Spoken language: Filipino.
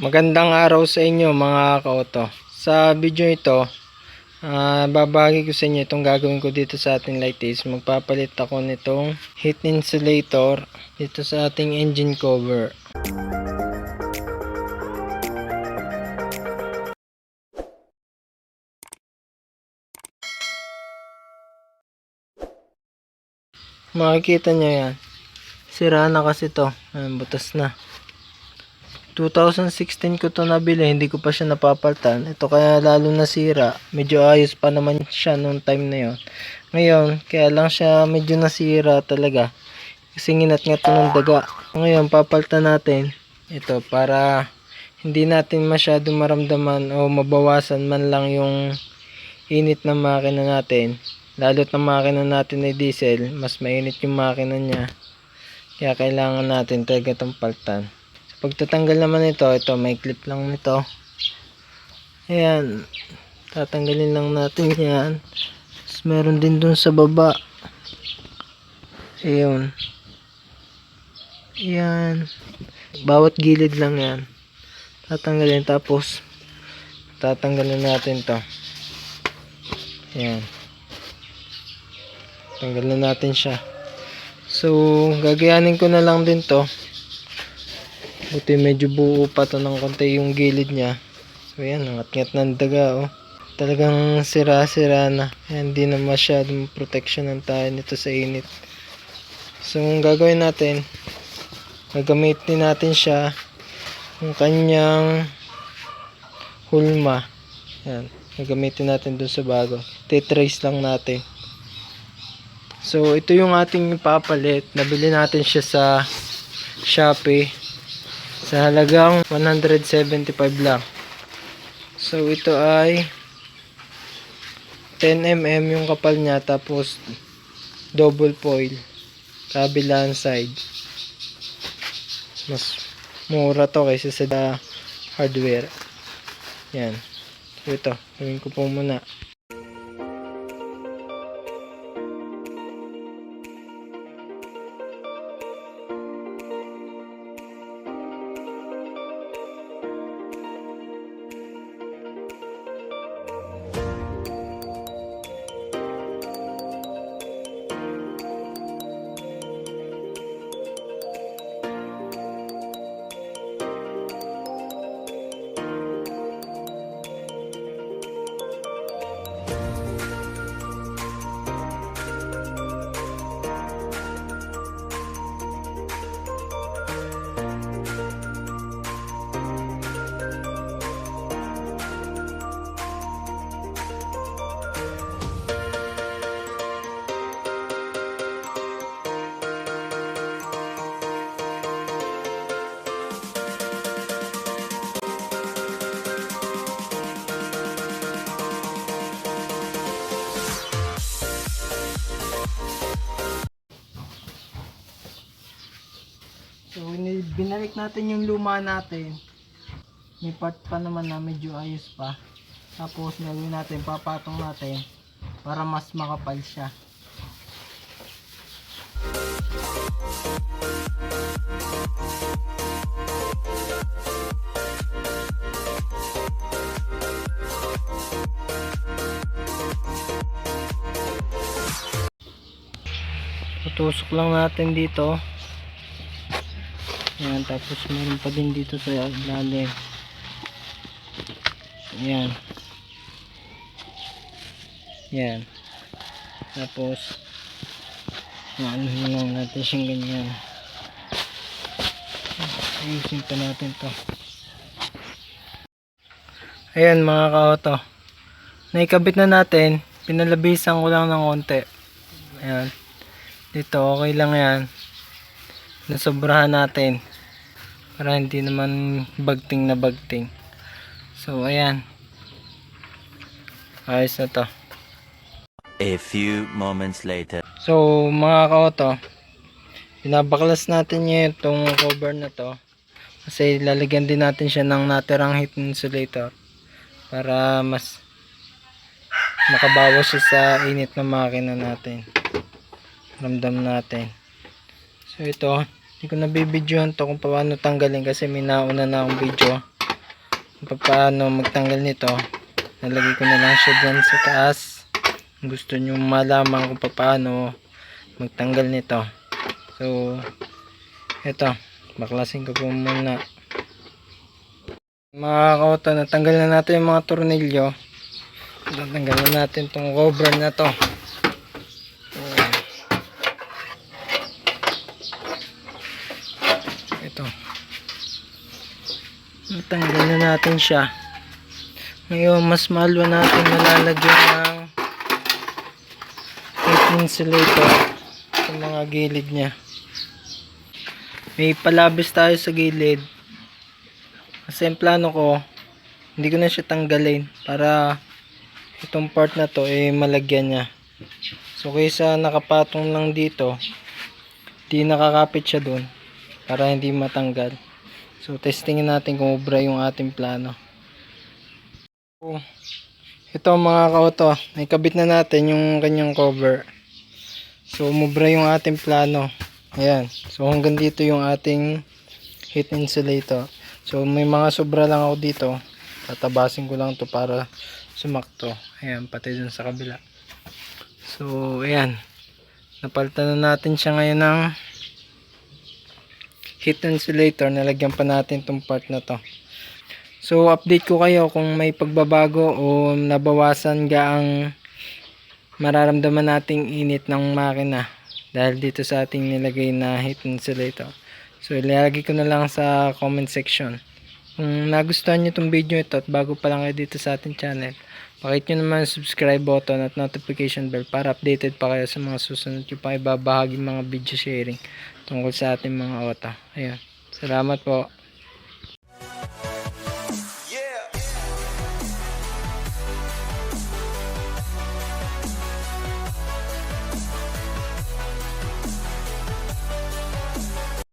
Magandang araw sa inyo mga kaoto. Sa video ito, ah babahagi ko sa inyo itong gagawin ko dito sa ating light is magpapalit ako nitong heat insulator dito sa ating engine cover. Makikita nyo yan. Sira na kasi to. Ayan, butas na. 2016 ko to nabili, hindi ko pa siya napapaltan. Ito kaya lalo nasira. Medyo ayos pa naman siya nung time na yon. Ngayon, kaya lang siya medyo nasira talaga. Kasi nginat nga ng daga. Ngayon, papaltan natin. Ito, para hindi natin masyadong maramdaman o mabawasan man lang yung init ng makina natin. Lalo't ng makina natin ay diesel, mas mainit yung makina niya. Kaya kailangan natin talaga itong paltan. Pagtatanggal naman ito, ito may clip lang nito. Ayan. Tatanggalin lang natin yan. Tapos meron din dun sa baba. Ayun. Ayan. Bawat gilid lang yan. Tatanggalin tapos tatanggalin natin to. Ayan. Tanggalin natin siya. So, gagayanin ko na lang din to. Buti medyo buo pa to ng konti yung gilid niya. So, yan. Angat-ngat ng daga, oh. Talagang sira-sira na. Yan, hindi na masyadong protection ng tayo nito sa init. So, ang gagawin natin, gagamitin natin siya yung kanyang hulma. Yan. Gagamitin natin dun sa bago. Titrace lang natin. So, ito yung ating papalit. Nabili natin siya sa Shopee. Sa halagang 175 lang. So, ito ay 10mm yung kapal niya. Tapos, double foil. Kabilang side. Mas mura to kaysa sa hardware. Yan. So, ito. Gawin ko po muna. Binalik natin yung luma natin. May part pa naman na medyo ayos pa. Tapos, gagawin natin, papatong natin para mas makapal siya. Tutusok lang natin dito. Ayan, tapos meron pa din dito sa ilalim. Ayan. Ayan. Tapos, ano lang natin siyang ganyan. Ayusin pa natin to. Ayan mga kaoto. Naikabit na natin. Pinalabisan ko lang ng konti. Ayan. Dito okay lang yan. Nasobrahan natin para hindi naman bagting na bagting. So ayan. Ayos na to. A few moments later. so mga kaoto binabaklas natin niya itong cover na to. Kasi lalagyan din natin siya ng natirang heat insulator para mas makabawas siya sa init ng makina natin. Ramdam natin. So ito hindi ko nabibidyohan to kung paano tanggalin kasi may nauna na akong video kung paano magtanggal nito. Nalagay ko na lang siya dyan sa taas. Gusto nyo malaman kung paano magtanggal nito. So, ito. Baklasin ko po muna. Mga kauto, natanggal na natin yung mga tornilyo. Tatanggal na natin tong cover na to. Ayan. Ito. Natanggal na natin siya. Ngayon, mas malo natin malalagyan ng insulator sa mga gilid niya. May palabis tayo sa gilid. Kasi ang plano ko, hindi ko na siya tanggalin para itong part na to eh malagyan niya. So kaysa nakapatong lang dito, di nakakapit siya doon para hindi matanggal. So testingin natin kung ubra yung ating plano. So, ito mga kauto, nakabit na natin yung kanyang cover. So umubra yung ating plano. Ayan. So hanggang dito yung ating heat insulator. So may mga sobra lang ako dito. Tatabasin ko lang to para sumakto. Ayan, pati dun sa kabila. So ayan. Napalitan na natin siya ngayon ng heat insulator. Nalagyan pa natin tong part na to. So update ko kayo kung may pagbabago o nabawasan gaang mararamdaman nating init ng makina dahil dito sa ating nilagay na heat insulator. So ilalagay ko na lang sa comment section. Kung nagustuhan nyo itong video ito at bago pa lang kayo dito sa ating channel, pakit nyo naman ang subscribe button at notification bell para updated pa kayo sa mga susunod yung pa ibabahagi mga video sharing tungkol sa ating mga auto. Ayun. Salamat po.